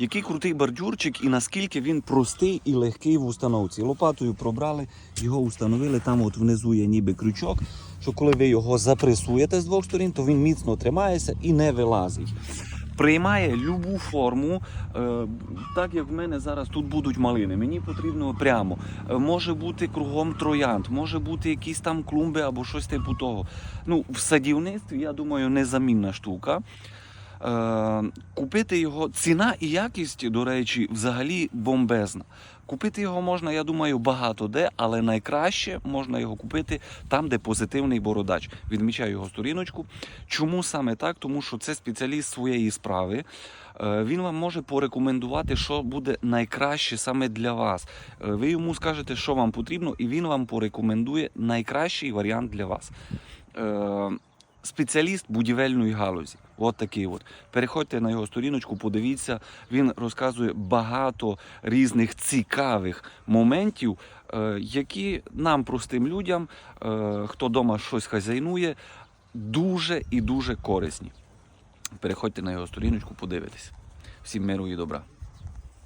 Який крутий бордюрчик і наскільки він простий і легкий в установці. Лопатою пробрали, його установили. Там от внизу є ніби крючок, що коли ви його запресуєте з двох сторін, то він міцно тримається і не вилазить. Приймає любу форму, е, так як в мене зараз тут будуть малини. Мені потрібно прямо. Е, Може бути кругом троянд, може бути якісь там клумби або щось типу того. Ну, в садівництві, я думаю, незамінна штука. Е, купити його ціна і якість, до речі, взагалі бомбезна. Купити його можна, я думаю, багато де, але найкраще можна його купити там, де позитивний бородач. Відмічаю його сторіночку. Чому саме так? Тому що це спеціаліст своєї справи. Е, Він вам може порекомендувати, що буде найкраще саме для вас. Е, Ви йому скажете, що вам потрібно, і він вам порекомендує найкращий варіант для вас. Спеціаліст будівельної галузі. От такий от. Переходьте на його сторіночку, подивіться. Він розказує багато різних цікавих моментів, е, які нам, простим людям, е, хто вдома щось хазяйнує, дуже і дуже корисні. Переходьте на його сторіночку, подивитесь. Всім миру і добра.